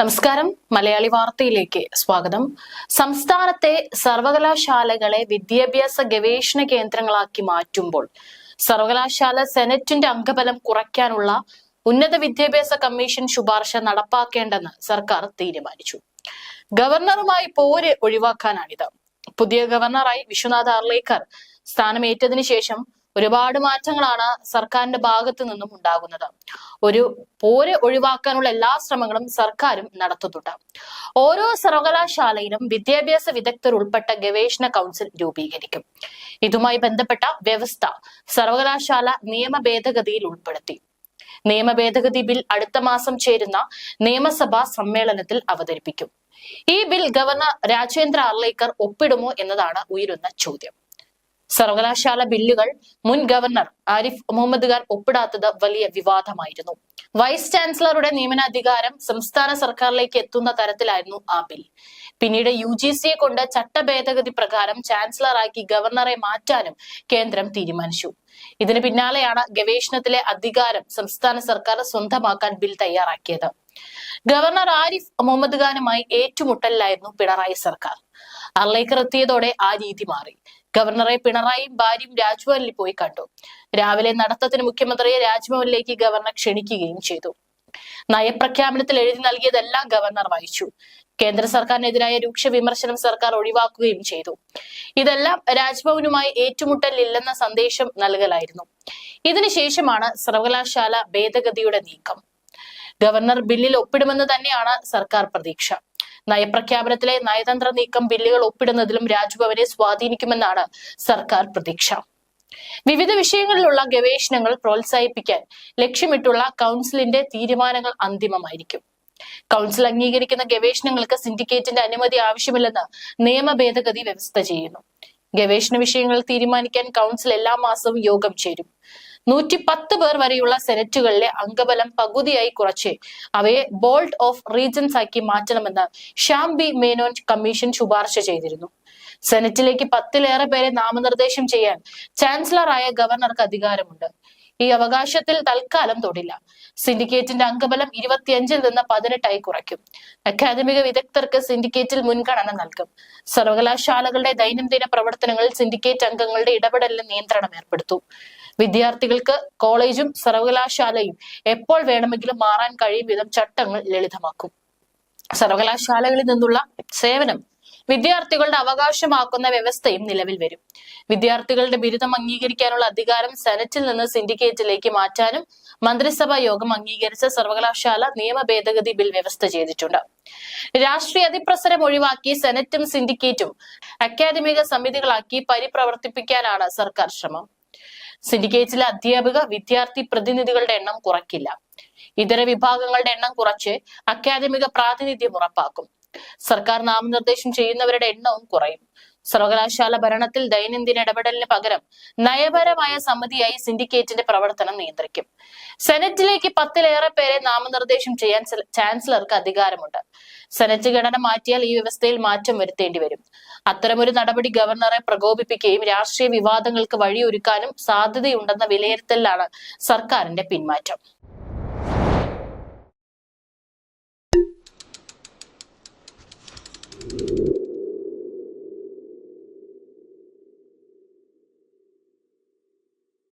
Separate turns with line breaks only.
നമസ്കാരം. മലയാളി വാർത്തയിലേക്ക് സ്വാഗതം. സംസ്ഥാനത്തെ സർവകലാശാലകളെ വിദ്യാഭ്യാസ ഗവേഷണ കേന്ദ്രങ്ങളാക്കി മാറ്റുമ്പോൾ സർവകലാശാല സെനറ്റിന്റെ അംഗബലം കുറയ്ക്കാനുള്ള ഉന്നത വിദ്യാഭ്യാസ കമ്മീഷൻ ശുപാർശ നടപ്പാക്കേണ്ടെന്ന് സർക്കാർ തീരുമാനിച്ചു. ഗവർണറുമായി പോര് ഒഴിവാക്കാനാണിത്. പുതിയ ഗവർണറായി വിശ്വനാഥ് അർലേക്കർ സ്ഥാനമേറ്റതിനു ശേഷം ഒരുപാട് മാറ്റങ്ങളാണ് സർക്കാരിന്റെ ഭാഗത്തു നിന്നും ഉണ്ടാകുന്നത്. ഒരു പോര് ഒഴിവാക്കാനുള്ള എല്ലാ ശ്രമങ്ങളും സർക്കാരും നടത്തുന്നുണ്ട്. ഓരോ സർവകലാശാലയിലും വിദ്യാഭ്യാസ വിദഗ്ധർ ഉൾപ്പെട്ട ഗവേഷണ കൗൺസിൽ രൂപീകരിക്കും. ഇതുമായി ബന്ധപ്പെട്ട വ്യവസ്ഥ സർവകലാശാല നിയമ ഭേദഗതിയിൽ ഉൾപ്പെടുത്തി. നിയമ ഭേദഗതി ബിൽ അടുത്ത മാസം ചേരുന്ന നിയമസഭാ സമ്മേളനത്തിൽ അവതരിപ്പിക്കും. ഈ ബിൽ ഗവർണർ രാജേന്ദ്ര അർലേക്കർ ഒപ്പിടുമോ എന്നതാണ് ഉയരുന്ന ചോദ്യം. സർവകലാശാല ബില്ലുകൾ മുൻ ഗവർണർ ആരിഫ് മുഹമ്മദ് ഖാൻ ഒപ്പിടാത്തത് വലിയ വിവാദമായിരുന്നു. വൈസ് ചാൻസലറുടെ നിയമനാധികാരം സംസ്ഥാന സർക്കാരിലേക്ക് എത്തുന്ന തരത്തിലായിരുന്നു ആ ബിൽ. പിന്നീട് യു ജി സിയെ കൊണ്ട് ചട്ട ഭേദഗതി പ്രകാരം ചാൻസലറാക്കി ഗവർണറെ മാറ്റാനും കേന്ദ്രം തീരുമാനിച്ചു. ഇതിന് പിന്നാലെയാണ് ഗവേഷണത്തിലെ അധികാരം സംസ്ഥാന സർക്കാർ സ്വന്തമാക്കാൻ ബിൽ തയ്യാറാക്കിയത്. ഗവർണർ ആരിഫ് മുഹമ്മദ് ഖാനുമായി ഏറ്റുമുട്ടലിലായിരുന്നു പിണറായി സർക്കാർ. അർലേക്കർ എത്തിയതോടെ ആ രീതി മാറി. ഗവർണറെ പിണറായിയും ഭാര്യയും രാജ്ഭവനിൽ പോയി കണ്ടു. രാവിലെ നടത്തത്തിന് മുഖ്യമന്ത്രിയെ രാജ്ഭവനിലേക്ക് ഗവർണർ ക്ഷണിക്കുകയും ചെയ്തു. നയപ്രഖ്യാപനത്തിൽ എഴുതി നൽകിയതെല്ലാം ഗവർണർ വായിച്ചു. കേന്ദ്ര സർക്കാരിനെതിരായ രൂക്ഷ വിമർശനം സർക്കാർ ഒഴിവാക്കുകയും ചെയ്തു. ഇതെല്ലാം രാജ്ഭവനുമായി ഏറ്റുമുട്ടലില്ലെന്ന സന്ദേശം നൽകലായിരുന്നു. ഇതിനുശേഷമാണ് സർവകലാശാല ഭേദഗതിയുടെ നീക്കം. ഗവർണർ ബില്ലിൽ ഒപ്പിടുമെന്ന് തന്നെയാണ് സർക്കാർ പ്രതീക്ഷ. നയപ്രഖ്യാപനത്തിലെ നയതന്ത്ര നീക്കം ബില്ലുകൾ ഒപ്പിടുന്നതിലും രാജ്ഭവനെ സ്വാധീനിക്കുമെന്നാണ് സർക്കാർ പ്രതീക്ഷ. വിവിധ വിഷയങ്ങളിലുള്ള ഗവേഷണങ്ങൾ പ്രോത്സാഹിപ്പിക്കാൻ ലക്ഷ്യമിട്ടുള്ള കൗൺസിലിന്റെ തീരുമാനങ്ങൾ അന്തിമമായിരിക്കും. കൗൺസിൽ അംഗീകരിക്കുന്ന ഗവേഷണങ്ങൾക്ക് സിൻഡിക്കേറ്റിന്റെ അനുമതി ആവശ്യമില്ലെന്ന് നിയമ ഭേദഗതി വ്യവസ്ഥ ചെയ്യുന്നു. ഗവേഷണ വിഷയങ്ങൾ തീരുമാനിക്കാൻ കൗൺസിൽ എല്ലാ മാസവും യോഗം ചേരും. നൂറ്റി പത്ത് പേർ വരെയുള്ള സെനറ്റുകളിലെ അംഗബലം പകുതിയായി കുറച്ച്. അവയെ ബോൾഡ് ഓഫ് റീജൻസ് ആക്കി മാറ്റണമെന്ന് ഷാംബി മേനോൻ കമ്മീഷൻ ശുപാർശ ചെയ്തിരുന്നു. സെനറ്റിലേക്ക് പത്തിലേറെ പേരെ നാമനിർദ്ദേശം ചെയ്യാൻ ചാൻസലറായ ഗവർണർക്ക് അധികാരമുണ്ട്. ഈ അവകാശത്തിൽ തൽക്കാലം തൊടില്ല. സിൻഡിക്കേറ്റിന്റെ അംഗബലം ഇരുപത്തിയഞ്ചിൽ നിന്ന് പതിനെട്ടായി കുറയ്ക്കും. അക്കാദമിക വിദഗ്ധർക്ക് സിൻഡിക്കേറ്റിൽ മുൻഗണന നൽകും. സർവകലാശാലകളുടെ ദൈനംദിന പ്രവർത്തനങ്ങളിൽ സിൻഡിക്കേറ്റ് അംഗങ്ങളുടെ ഇടപെടലിന് നിയന്ത്രണം ഏർപ്പെടുത്തും. വിദ്യാർത്ഥികൾക്ക് കോളേജും സർവകലാശാലയും എപ്പോൾ വേണമെങ്കിലും മാറാൻ കഴിയും വിധം ചട്ടങ്ങൾ ലളിതമാക്കും. സർവകലാശാലകളിൽ നിന്നുള്ള സേവനം വിദ്യാർത്ഥികളുടെ അവകാശമാക്കുന്ന വ്യവസ്ഥയും നിലവിൽ വരും. വിദ്യാർത്ഥികളുടെ ബിരുദം അംഗീകരിക്കാനുള്ള അധികാരം സെനറ്റിൽ നിന്ന് സിൻഡിക്കേറ്റിലേക്ക് മാറ്റാനും മന്ത്രിസഭാ യോഗം അംഗീകരിച്ച സർവകലാശാല നിയമ ഭേദഗതി ബിൽ വ്യവസ്ഥ ചെയ്തിട്ടുണ്ട്. രാഷ്ട്രീയ അതിപ്രസരം ഒഴിവാക്കി സെനറ്റും സിൻഡിക്കേറ്റും അക്കാദമിക സമിതികളാക്കി പരിപ്രവർത്തിപ്പിക്കാനാണ് സർക്കാർ ശ്രമം. സിൻഡിക്കേറ്റിലെ അധ്യാപക വിദ്യാർത്ഥി പ്രതിനിധികളുടെ എണ്ണം കുറയ്ക്കില്ല. ഇതര വിഭാഗങ്ങളുടെ എണ്ണം കുറച്ച് അക്കാദമിക പ്രാതിനിധ്യം ഉറപ്പാക്കും. സർക്കാർ നാമനിർദ്ദേശം ചെയ്യുന്നവരുടെ എണ്ണവും കുറയും. സർവകലാശാല ഭരണത്തിൽ ദൈനംദിന ഇടപെടലിന് പകരം നയപരമായ സമിതിയായി സിൻഡിക്കേറ്റിന്റെ പ്രവർത്തനം നിയന്ത്രിക്കും. സെനറ്റിലേക്ക് പത്തിലേറെ പേരെ നാമനിർദ്ദേശം ചെയ്യാൻ ചാൻസലർക്ക് അധികാരമുണ്ട്. സെനറ്റ് ഘടന മാറ്റിയാൽ ഈ വ്യവസ്ഥയിൽ മാറ്റം വരുത്തേണ്ടി വരും. അത്തരമൊരു നടപടി ഗവർണറെ പ്രകോപിപ്പിക്കുകയും രാഷ്ട്രീയ വിവാദങ്ങൾക്ക് വഴിയൊരുക്കാനും സാധ്യതയുണ്ടെന്ന വിലയിരുത്തലിലാണ് സർക്കാരിന്റെ പിന്മാറ്റം.